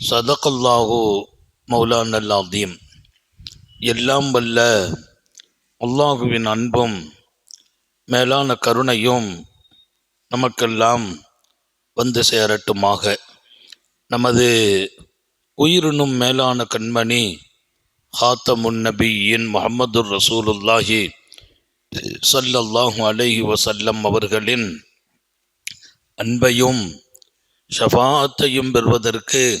சதகல்லாஹு மௌலான் அல்லாதீம் எல்லாம் வல்ல அல்லாஹுவின் அன்பும் மேலான கருணையும் நமக்கெல்லாம் வந்து சேரட்டுமாக. நமது உயிரினும் மேலான கண்மணி ஹாத்தமுன் நபியின் முகமது ரசூலுல்லாஹி சல்லல்லாஹு அலைஹி வசல்லம் அவர்களின் அன்பையும் ஷஃபாத்தையும் பெறுவதற்கு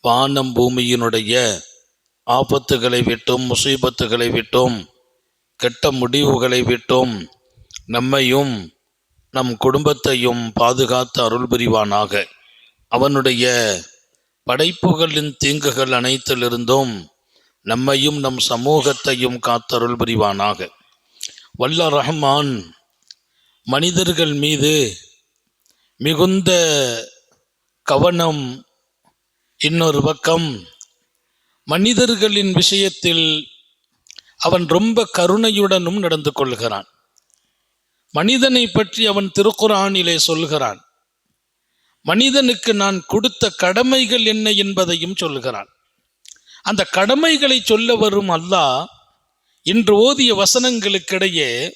வானம் பூமியினுடைய ஆபத்துகளை விட்டும் முசீபத்துகளை விட்டும் கெட்ட முடிவுகளை விட்டும் நம்மையும் நம் குடும்பத்தையும் பாதுகாத்து அருள் புரிவானாக. அவனுடைய படைப்புகளின் தீங்குகள் அனைத்திலிருந்தும் நம்மையும் நம் சமூகத்தையும் காத்தருள் புரிவானாக. வல்ல ரஹ்மான் மனிதர்கள் மீது மிகுந்த கவனம் இன்னொரு பக்கம் மனிதர்களின் விஷயத்தில் அவன் ரொம்ப கருணையுடனும் நடந்து கொள்கிறான். மனிதனை பற்றி அவன் திருக்குறானிலே சொல்கிறான். மனிதனுக்கு நான் கொடுத்த கடமைகள் என்ன என்பதையும் சொல்கிறான். அந்த கடமைகளை சொல்ல வரும் அல்லாஹ் இன்று ஓதிய வசனங்களுக்கிடையே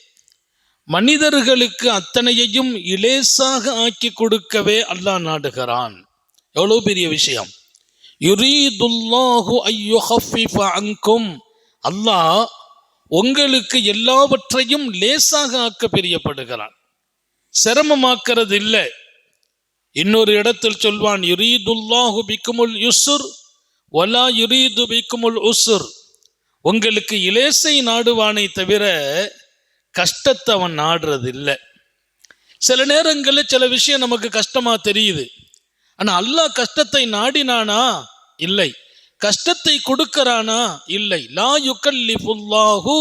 மனிதர்களுக்கு அத்தனையையும் இலேசாக ஆக்கி கொடுக்கவே அல்லாஹ் நாடுகிறான். எவ்வளோ பெரிய விஷயம். யுரீதுல்லாஹு ஐயுஹஃபிஃப அன்கும். அல்லாஹ் உங்களுக்கு எல்லாவற்றையும் லேசாக ஆக்க பிரியப்படுகிறான். சிரமமாக்கிறது இல்லை இன்னொரு இடத்தில் சொல்வான் யுரீதுல்லாஹு பிக்குமுல் யுசுர் ஒலா யுரீது பிக்குமுல் உசுர் உங்களுக்கு இலேசை நாடுவானை தவிர கஷ்டத்தை அவன் நாடுறது இல்லை சில நேரங்களில் சில விஷயம் நமக்கு கஷ்டமாக தெரியுது. ஆனா அல்லாஹ் கஷ்டத்தை நாடினானா? இல்லை. கஷ்டத்தை கொடுக்கறானா? இல்லை. லா யுகல்லிஃபுல்லாஹு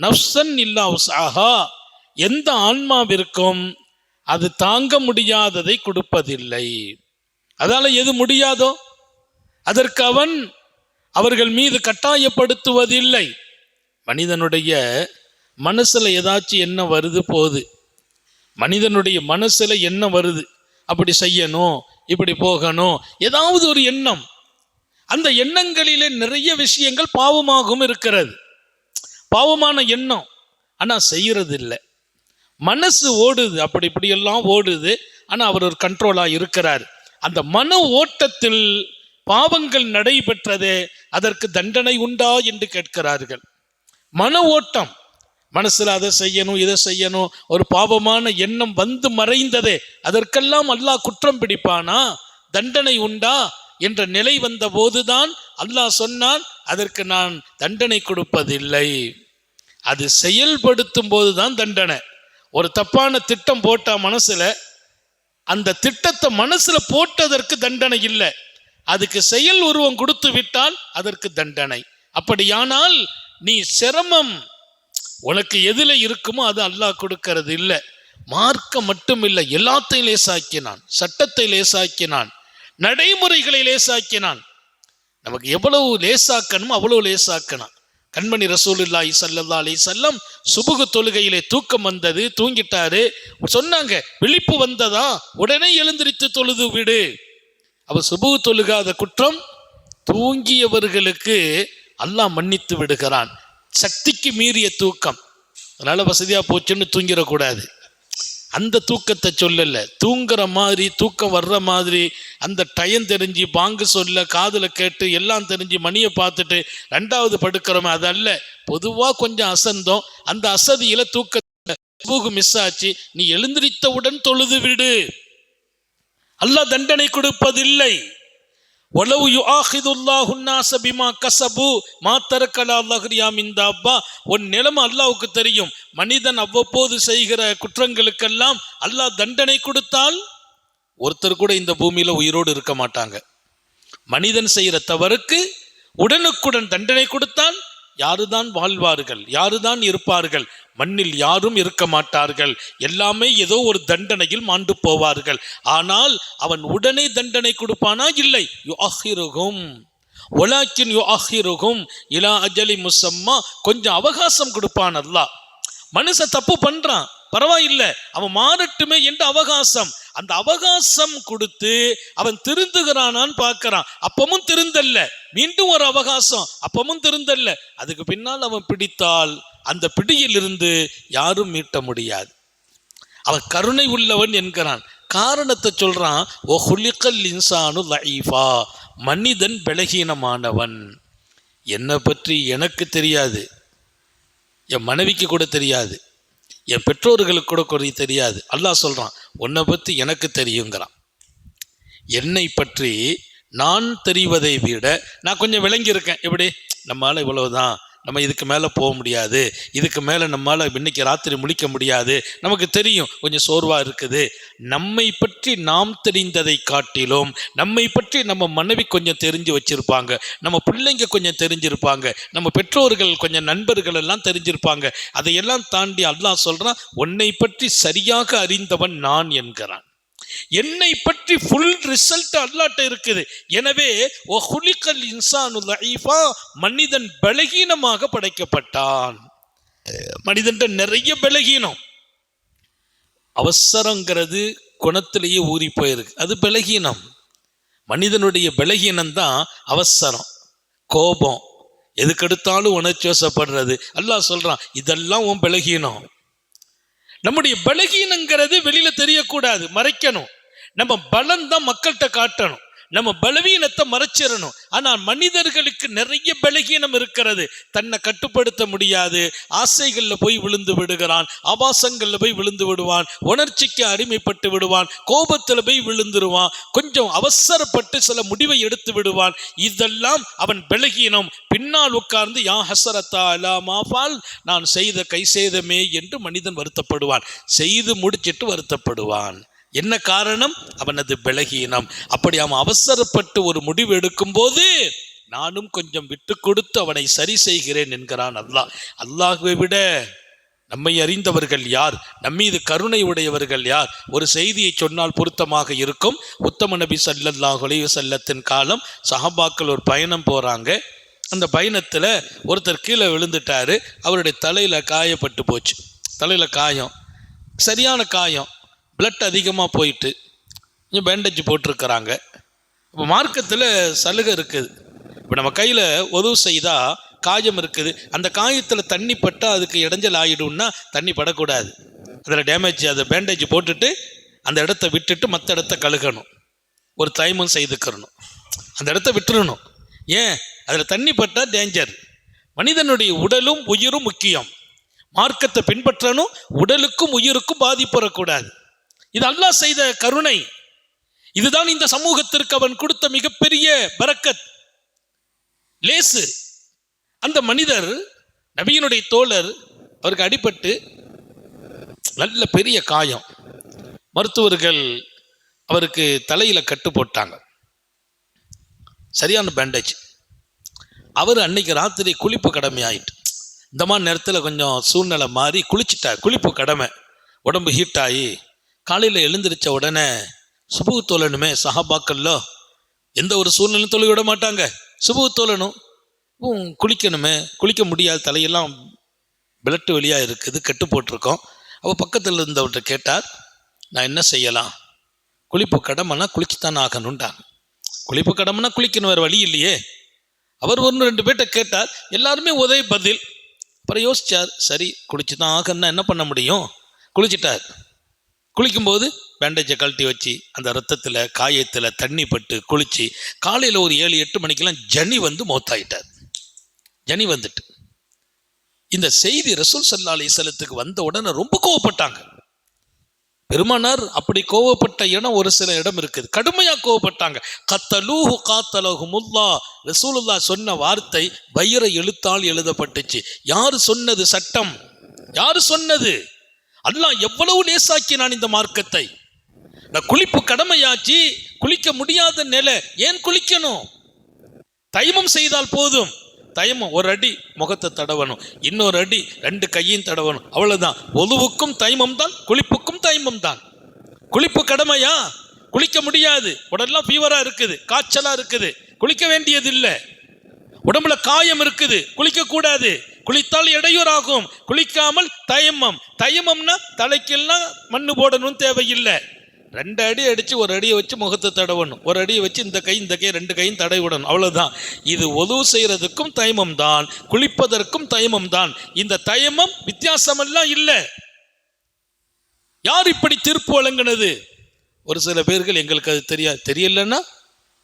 நஃப்சன் இல்லா உசாஹா எந்த ஆன்மாவிற்கும் அது தாங்க முடியாததை கொடுப்பதில்லை. அதால எது முடியாதோ? அதற்கு அவன் அவர்கள் மீது கட்டாயப்படுத்துவதில்லை. மனிதனுடைய மனசுல ஏதாச்சும் என்ன வருது போகுது. மனிதனுடைய மனசுல என்ன வருது. அப்படி செய்யணும் இப்படி போகணும். ஏதாவது ஒரு எண்ணம். அந்த எண்ணங்களிலே நிறைய விஷயங்கள் பாவமாகவும் இருக்கிறது. பாவமான எண்ணம். ஆனால் செய்கிறது இல்லை மனசு ஓடுது. அப்படி இப்படியெல்லாம் ஓடுது. ஆனால் அவர் ஒரு கண்ட்ரோலாக இருக்கிறார். அந்த மன ஓட்டத்தில் பாவங்கள் நடைபெற்றதே அதற்கு தண்டனை உண்டா என்று கேட்கிறார்கள். மன ஓட்டம். மனசில் அதை செய்யணும் இதை செய்யணும். ஒரு பாவமான எண்ணம் வந்து மறைந்ததே. அதற்கெல்லாம் அல்லாஹ் குற்றம் பிடிப்பானா? தண்டனை உண்டா? என்ற நிலை வந்த போதுதான் அல்லாஹ் சொன்னான் அதற்கு நான் தண்டனை கொடுப்பதில்லை. அது செயல்படுத்தும் போதுதான் தண்டனை. ஒரு தப்பான திட்டம் போட்டா மனசுல அந்த திட்டத்தை மனசுல போட்டதற்கு தண்டனை இல்லை. அதுக்கு செயல் உருவம் கொடுத்து விட்டால் அதற்கு தண்டனை. அப்படியானால் நீ சிரமம் உனக்கு எதில் இருக்குமோ அது அல்லாஹ் கொடுக்கறது இல்லை. மார்க்கம் மட்டும் இல்லை எல்லாத்தையும் லேசாக்கினான் சட்டத்தை லேசாக்கினான் நடைமுறைகளை லேசாக்கினான். நமக்கு எவ்வளவு லேசாக்கணுமோ அவ்வளவு லேசாக்கினான் கண்மணி ரசூலுல்லாஹி சல்லா அலி வஸல்லம் சுபுகு தொழுகையிலே தூக்கம் வந்தது தூங்கிட்டாரு. சொன்னாங்க விழிப்பு வந்ததா? உடனே எழுந்திரித்து தொழுது விடு. அவர் சுபுகு தொழுகாத குற்றம் தூங்கியவர்களுக்கு அல்லாஹ் மன்னித்து விடுகிறான். சக்திக்கு மீறிய தூக்கம். அதனால் வசதியாக போச்சுன்னு தூங்கிடக்கூடாது. அந்த தூக்கத்தை சொல்லலை. தூங்குற மாதிரி தூக்கம் வர்ற மாதிரி அந்த டயம் தெரிஞ்சு பாங்கு சொல்ல காதில் கேட்டு எல்லாம் தெரிஞ்சு மணியை பார்த்துட்டு ரெண்டாவது படுக்கிறோமே அதல்ல. பொதுவாக கொஞ்சம் அசந்தோம். அந்த அசதியில் தூக்க மிஸ் ஆச்சு. நீ எழுந்திரித்தவுடன் தொழுது விடு. அல்ல தண்டனை கொடுப்பதில்லை. ஒலவு யுஆஹிதுல்லாஹுன்னாச பிமா கசபு மாத்தரக்கலா அல்லாஹ்ரியாம் இந்த அப்பா உன் நிலைமை அல்லாவுக்கு தெரியும். மனிதன் அவ்வப்போது செய்கிற குற்றங்களுக்கெல்லாம் அல்லாஹ் தண்டனை கொடுத்தால் ஒருத்தர் கூட இந்த பூமியில் உயிரோடு இருக்க மாட்டாங்க. மனிதன் செய்கிற தவறுக்கு உடனுக்குடன் தண்டனை கொடுத்தால் யாருதான் வாழ்வார்கள்? யாருதான் இருப்பார்கள்? மண்ணில் யாரும் இருக்க மாட்டார்கள். எல்லாமே ஏதோ ஒரு தண்டனையில் மாண்டு போவார்கள். ஆனால் அவன் உடனே தண்டனை கொடுப்பானா? இல்லை. யு அஹிருகும் ஒலாக்கின் யு அஹிருகும் இலா அஜலி முசம்மா கொஞ்சம் அவகாசம் கொடுப்பான் அல்லா மனுஷன் தப்பு பண்றான். பரவாயில்லை. அவன் மாறட்டுமே என்று அவகாசம். அந்த அவகாசம் கொடுத்து அவன் திருந்துகிறானான்னு பார்க்கறான். அப்பமும் திருந்தல்ல. மீண்டும் ஒரு அவகாசம். அப்பமும் திருந்தல்ல. அதுக்கு பின்னால் அவன் பிடித்தால் அந்த பிடியிலிருந்து யாரும் மீட்ட முடியாது. அவன் கருணை உள்ளவன் என்கிறான். காரணத்தை சொல்றான் ஓ ஹுலிக்கல் இன்சானு லைஃபா மனிதன் பலகீனமானவன். என்னை பற்றி எனக்கு தெரியாது. என் மனைவிக்கு கூட தெரியாது. என் பெற்றோர்களுக்கு கூட குறை தெரியாது. அல்லாஹ் சொல்கிறான் உன்னை பற்றி எனக்கு தெரியுங்கிறான். என்னை பற்றி நான் தெரிவதை விட நான் கொஞ்சம் விளங்கியிருக்கேன். எப்படி? நம்மளால் இவ்வளவுதான் நம்ம இதுக்கு மேலே போக முடியாது. இதுக்கு மேலே நம்மளால் இன்னைக்கு ராத்திரி முழிக்க முடியாது. நமக்கு தெரியும் கொஞ்சம் சோர்வாக இருக்குது. நம்மை பற்றி நாம் தெரிந்ததை காட்டிலும் நம்மை பற்றி நம்ம மனைவி கொஞ்சம் தெரிஞ்சு வச்சிருப்பாங்க. நம்ம பிள்ளைங்க கொஞ்சம் தெரிஞ்சிருப்பாங்க. நம்ம பெற்றோர்கள் கொஞ்சம் நண்பர்கள் எல்லாம் தெரிஞ்சிருப்பாங்க. அதையெல்லாம் தாண்டி அல்லாஹ் சொல்கிறான் உன்னை பற்றி சரியாக அறிந்தவன் நான் என்கிறான். என்னை பற்றி ஃபுல் ரிசல்ட் அல்லாட்ட இருக்குது. எனவே ஒஹுலிக்கல் இன்சானு லைஃபா மனிதன் பலகீனமாக படைக்கப்பட்டான். மனிதன் நிறைய பலகீனம். அவசரங்கிறது குணத்திலேயே ஊறி போயிருக்கு. அது பலகீனம். மனிதனுடைய பலகீனம் தான் அவசரம் கோபம். எதுக்கெடுத்தாலும் உணர்ச்சி வசப்படுறது. அல்லாஹ் சொல்கிறான் இதெல்லாம் உன் பலகீனம். நம்முடைய பலகீனங்கிறது வெளியில தெரியக்கூடாது. மறைக்கணும். நம்ம பலம் தான் மக்கள்கிட்ட காட்டணும். நம்ம பலவீனத்தை மறைச்சிடணும். ஆனால் மனிதர்களுக்கு நிறைய பலகீனம் இருக்கிறது. தன்னை கட்டுப்படுத்த முடியாது. ஆசைகளில் போய் விழுந்து விடுகிறான். ஆபாசங்களில் போய் விழுந்து விடுவான். உணர்ச்சிக்கு அடிமைப்பட்டு விடுவான். கோபத்தில் போய் விழுந்துருவான். கொஞ்சம் அவசரப்பட்டு சில முடிவை எடுத்து விடுவான். இதெல்லாம் அவன் பலகீனம். பின்னால் உட்கார்ந்து யா ஹசரத்தா அலாமாஃபால் நான் செய்த கை செய்தமே என்று மனிதன் வருத்தப்படுவான். செய்து முடிச்சிட்டு வருத்தப்படுவான். என்ன காரணம்? அவனது பலகீனம் அப்படி அவன் அவசரப்பட்டு ஒரு முடிவு எடுக்கும்போது நானும் கொஞ்சம் விட்டு கொடுத்து அவனை சரி செய்கிறேன் என்கிறான் அல்லாஹ். அல்லாஹுவை விட நம்மை அறிந்தவர்கள் யார்? நம்மீது கருணை உடையவர்கள் யார்? ஒரு செய்தியை சொன்னால் பொருத்தமாக இருக்கும். உத்தம நபி ஸல்லல்லாஹு செல்லத்தின் காலம் சஹாபாக்கள் ஒரு பயணம் போகிறாங்க அந்த பயணத்தில் ஒருத்தர் கீழே விழுந்துட்டாரு. அவருடைய தலையில் காயப்பட்டு போச்சு. தலையில் காயம். சரியான காயம். பிளட் அதிகமாக போயிட்டு கொஞ்சம் பேண்டேஜ் போட்டிருக்கிறாங்க. இப்போ மார்க்கத்தில் சலுகை இருக்குது. இப்போ நம்ம கையில் உதவு செய்தால் காயம் இருக்குது. அந்த காயத்தில் தண்ணி பட்டால் அதுக்கு இடைஞ்சல் ஆகிடும்னா தண்ணி படக்கூடாது. அதில் டேமேஜ் அதை பேண்டேஜ் போட்டுட்டு அந்த இடத்த விட்டுட்டு மற்ற இடத்த கழுகணும். ஒரு தைமம் செய்துக்கிறணும். அந்த இடத்த விட்டுறணும். ஏன்? அதில் தண்ணி பட்டால் டேஞ்சர் மனிதனுடைய உடலும் உயிரும் முக்கியம். மார்க்கத்தை பின்பற்றணும் உடலுக்கும் உயிருக்கும் பாதிப்பு வரக்கூடாது. இது அல்லாஹ் செய்த கருணை. இதுதான் இந்த சமூகத்திற்கு அவன் கொடுத்த மிகப்பெரிய பரக்கத். லேசு. அந்த மனிதர் நபியினுடைய தோழர் அவருக்கு அடிபட்டு நல்ல பெரிய காயம். மருத்துவர்கள் அவருக்கு தலையில் கட்டு போட்டாங்க. சரியான பேண்டேஜ் அவர் அன்னைக்கு ராத்திரி குளிப்பு கடமை ஆயிட்டு இந்த மாதிரி நேரத்தில் கொஞ்சம் சூழ்நிலை மாறி குளிச்சிட்டார் குளிப்பு கடமை. உடம்பு ஹீட் ஆகி காலையில் எழுந்திருச்ச உடனே சுபு தோழனுமே சஹாபாக்கள்ல எந்த ஒரு சூழ்நிலையும் தொழுக விட மாட்டாங்க. சுபு தோழனும் குளிக்கணுமே குளிக்க முடியாது தலையெல்லாம் பிளட்டு வெளியாக இருக்குது கெட்டு போட்டிருக்கோம். அவள் பக்கத்தில் இருந்தவர்கிட்ட கேட்டார் நான் என்ன செய்யலாம்? குளிப்பு கடமைனா குளிச்சுத்தானே ஆகணுன்ட்டாங்க குளிப்பு கடமைனா குளிக்கணும் வேறு வழி இல்லையே. அவர் ஒன்று ரெண்டு பேர்கிட்ட கேட்டார் எல்லாருமே உதவி பதில். அப்புறம் யோசிச்சார் சரி குளிச்சு தான் ஆகணும்னா என்ன பண்ண முடியும்? குளிச்சிட்டார். குளிக்கும்போது பேண்டேஜை கழட்டி வச்சு அந்த ரத்தத்தில் காயத்தில் தண்ணி பட்டு குளித்து காலையில் ஒரு ஏழு எட்டு மணிக்கெல்லாம் ஜனி வந்து மௌத்தாயிட்டார். ஜனி வந்துட்டு. இந்த செய்தி ரசூல் சல்லா அலிசலத்துக்கு வந்த உடனே ரொம்ப கோவப்பட்டாங்க. பெருமானார் அப்படி கோவப்பட்ட இடம் ஒரு சில இடம் இருக்குது. கடுமையாக கோவப்பட்டாங்க. கத்தலூஹு காத்தலகு முல்லா ரசூலுல்லா சொன்ன வார்த்தை வைர எழுத்தால் எழுதப்பட்டுச்சு. யார் சொன்னது சட்டம்? யார் சொன்னது? அல்லாஹ் எவ்வளவு நேசாக்கினான் இந்த மார்க்கத்தை? நான் குளிப்பு கடமையாச்சு குளிக்க முடியாத நிலை. ஏன் குளிக்கணும்? தைமம் செய்தால் போதும். தைமம் ஒரு அடி முகத்தை தடவணும். இன்னொரு அடி ரெண்டு கையும் தடவணும். அவ்வளவுதான். ஒதுவுக்கும் தைமம் தான் குளிப்புக்கும் தைமம் தான். குளிப்பு கடமையா? குளிக்க முடியாது. உடல்லாம் ஃபீவரா இருக்குது காய்ச்சலா இருக்குது. குளிக்க வேண்டியது இல்லை உடம்புல காயம் இருக்குது. குளிக்க கூடாது குளித்தால் இடையூறாகும். குளிக்காமல் தயமம். தயமம்னா தலைக்கெல்லாம் மண்ணு போடணும் தேவையில்லை. ரெண்டு அடி அடித்து ஒரு அடியை வச்சு முகத்தை தடவணும். ஒரு அடியை வச்சு இந்த கை இந்த கை ரெண்டு கையும் தடை விடணும் அவ்வளோதான் இது உதவு செய்கிறதுக்கும் தயமம் தான் குளிப்பதற்கும் தயமம் தான் இந்த தயமம் வித்தியாசமெல்லாம் இல்லை. யார் இப்படி தீர்ப்பு வழங்கினது? ஒரு சில பேர்கள் எங்களுக்கு அது தெரியாது தெரியலன்னா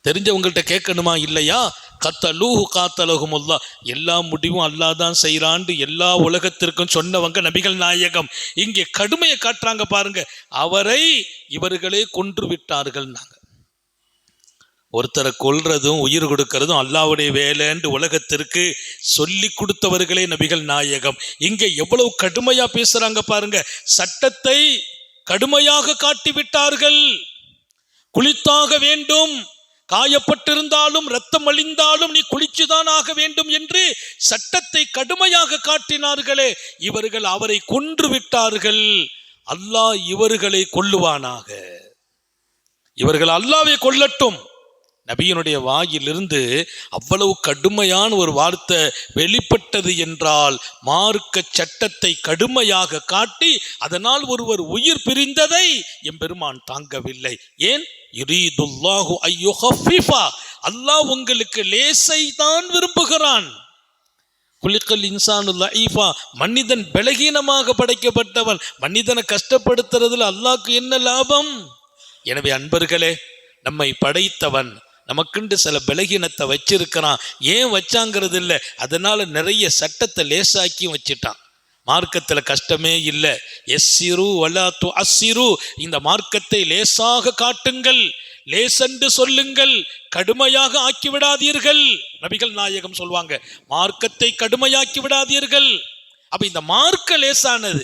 தெரிஞ்சவங்கள்ட்ட கேட்கணுமா இல்லையா? கத்தலூஹு காத்தலகுமுல்லா. எல்லா முடிவும் அல்லாஹ் தான் செய்கிறாண்டு எல்லா உலகத்திற்கும் சொன்னவங்க நபிகள் நாயகம். இங்கே கடுமையை காட்டுறாங்க பாருங்க. அவரை இவர்களே கொன்று விட்டார்கள் நாங்கள் ஒருத்தரை கொல்றதும் உயிர் கொடுக்கறதும் அல்லாவுடைய வேலைன்னு உலகத்திற்கு சொல்லி கொடுத்தவர்களே நபிகள் நாயகம். இங்கே எவ்வளவு கடுமையா பேசுறாங்க பாருங்க. சட்டத்தை கடுமையாக காட்டி விட்டார்கள் குளித்தாக வேண்டும். காயப்பட்டிருந்தாலும் ரத்தம் அழிந்தாலும் நீ குளிச்சுதான் ஆக வேண்டும் என்று சட்டத்தை கடுமையாக காட்டினார்களே. இவர்கள் அவரை கொன்று விட்டார்கள். அல்லாஹ் இவர்களை கொல்லுவானாக. இவர்கள் அல்லாவை கொல்லட்டும். நபியினுடைய வாயிலிருந்து அவ்வளவு கடுமையான ஒரு வார்த்தை வெளிப்பட்டது என்றால் மார்க்க சட்டத்தை கடுமையாக காட்டி அதனால் ஒருவர் உயிர் பிரிந்ததை எம்பெருமான் தாங்கவில்லை. ஏன்? யுரீதுல்லாஹு ஐயுஹஃபிஃபா அல்லாஹ் உங்களுக்கு லேசை தான் விரும்புகிறான். குலிக்கல் இன்சானு ஐஃபா மனிதன் பலகீனமாக படைக்கப்பட்டவன். மனிதனை கஷ்டப்படுத்துறதுல அல்லாஹ்க்கு என்ன லாபம்? எனவே அன்பர்களே நம்மை படைத்தவன் நமக்குண்டு சில பலகீனத்தை வச்சிருக்கிறான். ஏன் வச்சாங்கிறது இல்லை அதனால நிறைய சட்டத்தை லேசாக்கியும் வச்சிட்டான். மார்க்கத்தில் கஷ்டமே இல்லை. எஸ்ஸிரு வலா அஸ்ஸிரு இந்த மார்க்கத்தை லேசாக காட்டுங்கள். லேசென்று சொல்லுங்கள். கடுமையாக ஆக்கி விடாதீர்கள் நபிகள் நாயகம் சொல்வாங்க மார்க்கத்தை கடுமையாக்கி விடாதீர்கள் அப்ப இந்த மார்க்க லேசானது.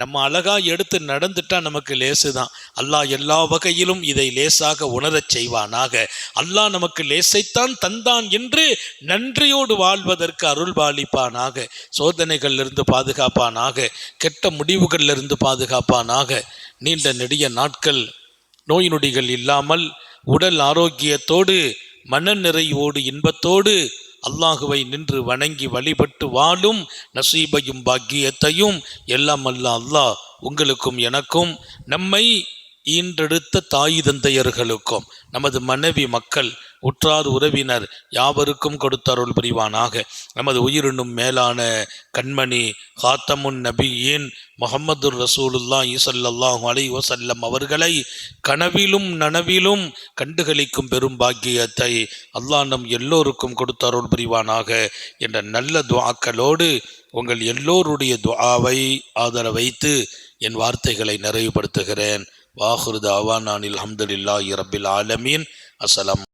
நம்ம அழகா எடுத்து நடந்துட்டா நமக்கு லேசு தான் அல்லாஹ் எல்லா வகையிலும் இதை லேசாக உணரச் செய்வானாக. அல்லாஹ் நமக்கு லேசைத்தான் தந்தான் என்று நன்றியோடு வாழ்வதற்கு அருள் பாலிப்பானாக சோதனைகளிலிருந்து பாதுகாப்பானாக. கெட்ட முடிவுகளிலிருந்து பாதுகாப்பானாக. நீண்ட நெடிய நாட்கள் நோய் நொடிகள் இல்லாமல் உடல் ஆரோக்கியத்தோடு மன நிறைவோடு இன்பத்தோடு அல்லாஹுவை நின்று வணங்கி வழிபட்டு வாழும் நசீபையும் பாக்கியத்தையும் எல்லாம் அல்ல அல்லாஹ் உங்களுக்கும் எனக்கும் நம்மை ஈன்றெடுத்த தாய் தந்தையர்களுக்கும் நமது மனைவி மக்கள் உற்றார் உறவினர் யாவருக்கும் கொடுத்தருள் புரிவானாக. நமது உயிரினும் மேலான கண்மணி ஹாத்தமுன் நபியின் முகமது ரசூலுல்லா ஈசல்லாஹு அலை வசல்லம் அவர்களை கனவிலும் நனவிலும் கண்டுகளிக்கும் பெரும் பாக்கியத்தை அல்லாஹ் நம் எல்லோருக்கும் கொடுத்தருள் புரிவானாக என்ற நல்ல துவாக்களோடு உங்கள் எல்லோருடைய துஆவை ஆதரவைத்து என் வார்த்தைகளை நிறைவுபடுத்துகிறேன். வாஹுருதாவா தாவான் அனில் அஹமதுல்லாஹி ரபில் ஆலமீன். அசலம்